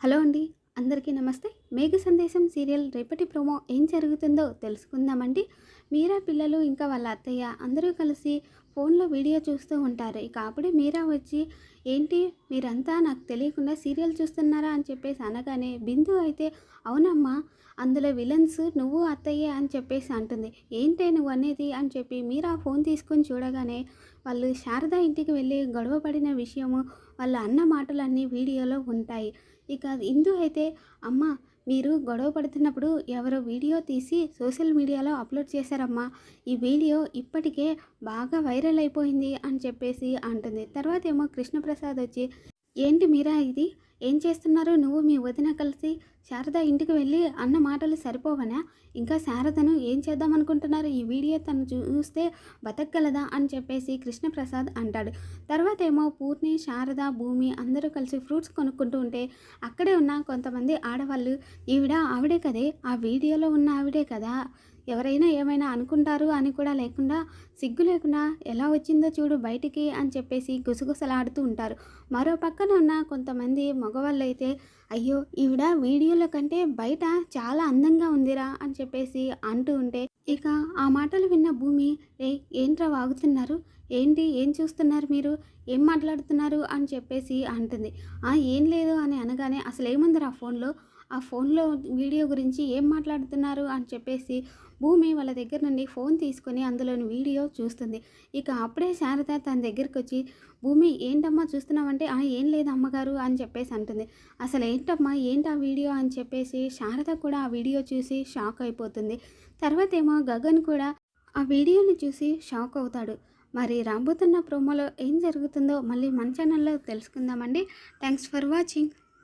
Hello అండి అందరికీ నమస్తే. మేఘ సందేశం సీరియల్ రేపటి ప్రోమో ఏం జరుగుతుందో తెలుసుకుందామండి. మీరా పిల్లలు ఇంకా వాళ్ళ అత్తయ్య అందరూ కలిసి ఫోన్లో వీడియో చూస్తూ ఉంటారు. ఇక అప్పుడే మీరా వచ్చి ఏంటి? మీరంతా నాకు తెలియకుండా సీరియల్ చూస్తున్నారా? అని చెప్పేసి అనగానే బిందు అయితే అవునమ్మా అందులో విలన్స్ నువ్వు అత్తయ్యే అని చెప్పేసి అంటుంది. ఏంటే నువ్వు అనేది? అని చెప్పి మీరా ఫోన్ తీసుకొని చూడగానే వాళ్ళు శారద ఇంటికి వెళ్ళి గొడవ పడిన విషయము వాళ్ళ అన్న మాటలన్నీ వీడియోలో ఉంటాయి. ఇక ఇందు అయితే అమ్మ మీరు గొడవ పడుతున్నప్పుడు ఎవరో వీడియో తీసి సోషల్ మీడియాలో అప్లోడ్ చేశారమ్మా ఈ వీడియో ఇప్పటికే బాగా వైరల్ అయిపోయింది అని చెప్పేసి అంటుంది. తర్వాత ఏమో కృష్ణప్రసాద్ వచ్చి ఏంటి మీరా ఇది? ఏం చేస్తున్నారు? నువ్వు మీ వదిన కలిసి శారద ఇంటికి వెళ్ళి అన్న మాటలు సరిపోవనా? ఇంకా శారదను ఏం చేద్దాం అనుకుంటున్నారు? ఈ వీడియో తను చూస్తే బతకగలదా? అని చెప్పేసి కృష్ణప్రసాద్ అంటాడు. తర్వాత ఏమో పూర్ణి శారద భూమి అందరూ కలిసి ఫ్రూట్స్ కొనుక్కుంటూ ఉంటే అక్కడే ఉన్న కొంతమంది ఆడవాళ్ళు ఈవిడ ఆవిడే కదే? ఆ వీడియోలో ఉన్న ఆవిడే కదా? ఎవరైనా ఏమైనా అనుకుంటారు అని కూడా లేకుండా సిగ్గు లేకుండా ఎలా వచ్చిందో చూడు బయటికి అని చెప్పేసి గుసగుసలాడుతూ ఉంటారు. మరో పక్కన ఉన్న కొంతమంది మగవాళ్ళు అయితే అయ్యో ఈవిడ వీడియోల కంటే బయట చాలా అందంగా ఉందిరా అని చెప్పేసి అంటూ ఉంటే ఇక ఆ మాటలు విన్న భూమి రే ఏంట్రా వాగుతున్నారు? ఏంటి? ఏం చూస్తున్నారు మీరు? ఏం మాట్లాడుతున్నారు? అని చెప్పేసి అంటుంది. "ఆ, ఏం లేదు అని అనగానే అసలు ఏముందిరా ఆ ఫోన్లో? ఆ ఫోన్లో వీడియో గురించి ఏం మాట్లాడుతున్నారు? అని చెప్పేసి భూమి వాళ్ళ దగ్గర నుండి ఫోన్ తీసుకొని అందులోని వీడియో చూస్తుంది. ఇక అప్పుడే శారద తన దగ్గరికి వచ్చి భూమి ఏంటమ్మా చూస్తున్నావంటే? "ఆ, ఏం లేదు అమ్మగారు అని చెప్పేసి అంటుంది. అసలు ఏంటమ్మా ఏంటి ఆ వీడియో? అని చెప్పేసి శారద కూడా ఆ వీడియో చూసి షాక్ అయిపోతుంది. తర్వాత ఏమో గగన్ కూడా ఆ వీడియోని చూసి షాక్ అవుతాడు. మరి రాబోతున్న ప్రోమోలో ఏం జరుగుతుందో మళ్ళీ మన ఛానల్లో తెలుసుకుందామండి. Thanks for watching